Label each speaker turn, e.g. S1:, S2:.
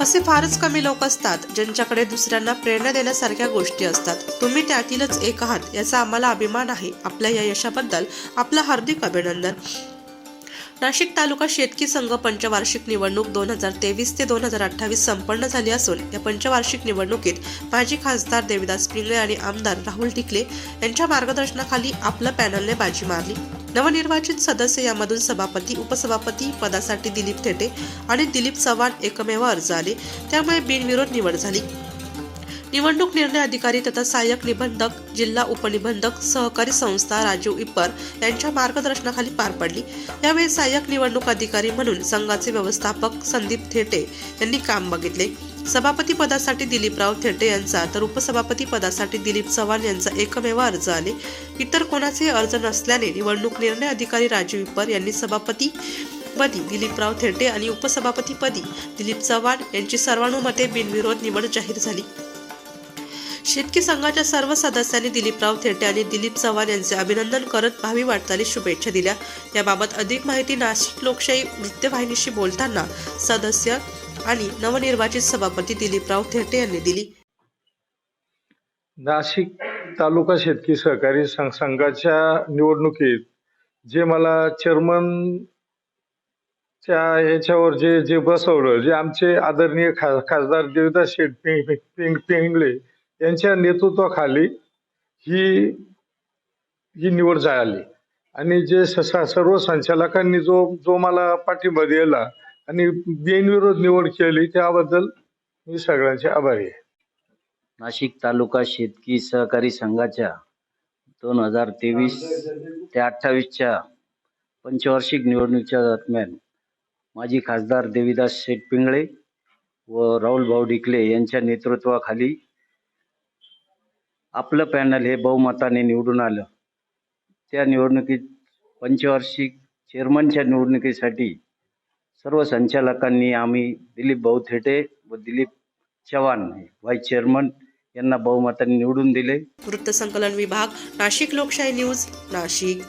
S1: असे फारच कमी लोक असतात ज्यांच्याकडे दुसऱ्यांना प्रेरणा देण्यासारख्या गोष्टी असतात. तुम्ही त्यातीलच एक आहात याचा आम्हाला अभिमान आहे. आपल्या या यशाबद्दल आपलं हार्दिक अभिनंदन. नाशिक तालुका शेतकी संघ पंचवार्षिक निवडणूक दोन हजार तेवीस ते दोन हजार अठ्ठावीस संपन्न झाली असून या पंचवार्षिक निवडणुकीत माजी खासदार देविदास पिंगळे आणि आमदार राहुल टिकले यांच्या मार्गदर्शनाखाली आपलं पॅनलने बाजी मारली. नवनिर्वाचित सदस्य यामधून सभापती उपसभापती पदासाठी दिलीप थेटे आणि दिलीप चव्हाण एकमेव अर्ज आले. त्यामुळे बिनविरोध निवड झाली. निवडणूक निर्णय अधिकारी तथा सहाय्यक निबंधक जिल्हा उपनिबंधक सहकारी संस्था राजीव इप्पर यांच्या मार्गदर्शनाखाली पार पडली. यावेळी सहाय्यक निवडणूक अधिकारी म्हणून संघाचे व्यवस्थापक संदीप थेटे यांनी काम बघितले. सभापती पदासाठी दिलीपराव थेटे यांचा तर उपसभापती पदासाठी दिलीप चव्हाण यांचा एकमेव अर्ज आले. इतर कोणाचे अर्ज नसल्याने निवडणूक निर्णय अधिकारी राजीव इप्पर यांनी सभापती पदी दिलीपराव थेटे आणि उपसभापतीपदी दिलीप चव्हाण यांची सर्वानुमते बिनविरोध निवड जाहीर झाली. शेतकी संघाच्या सर्व सदस्यांनी दिलीपराव थेटे आणि दिलीप चव्हाण यांचे अभिनंदन करत भावी वाटचाली शुभेच्छा दिल्या. याबाबत अधिक माहिती नाशिक लोकशाही वृत्तवाहिनीशी बोलताना सदस्य आणि नवनिर्वाचित सभापती दिलीपराव थेटे यांनी दिली.
S2: नाशिक तालुका शेतकी सहकारी संघ संघाच्या निवडणुकीत जे मला चेअरमनच्या ह्याच्यावर जे जे बसवलं जे आमचे आदरणीय खा खासदार देवदास शेठ पिं पिंग पिंगले यांच्या नेतृत्वाखाली ही ही निवड झाली. आणि जे स- सर्व संचालकांनी जो जो मला पाठिंबा दिला आणि बिनविरोध निवड केली त्याबद्दल मी सगळ्यांचे आभारी आहे.
S3: नाशिक तालुका शेतकी सहकारी संघाच्या दोन हजार तेवीस ते अठ्ठावीसच्या पंचवार्षिक निवडणुकीच्या दरम्यान माजी खासदार देवीदास शेठ पिंगळे व राहुल भाऊ डिकले यांच्या नेतृत्वाखाली आपलं पॅनल हे बहुमताने निवडून आलं. त्या निवडणुकीत पंचवार्षिक चेअरमनच्या निवडणुकीसाठी सर्व संचालकांनी आम्ही दिलीप भाऊ थेटे व दिलीप चव्हाण व्हाईस चेअरमन यांना बहुमताने निवडून दिले.
S1: वृत्तसंकलन विभाग नाशिक लोकशाही न्यूज नाशिक.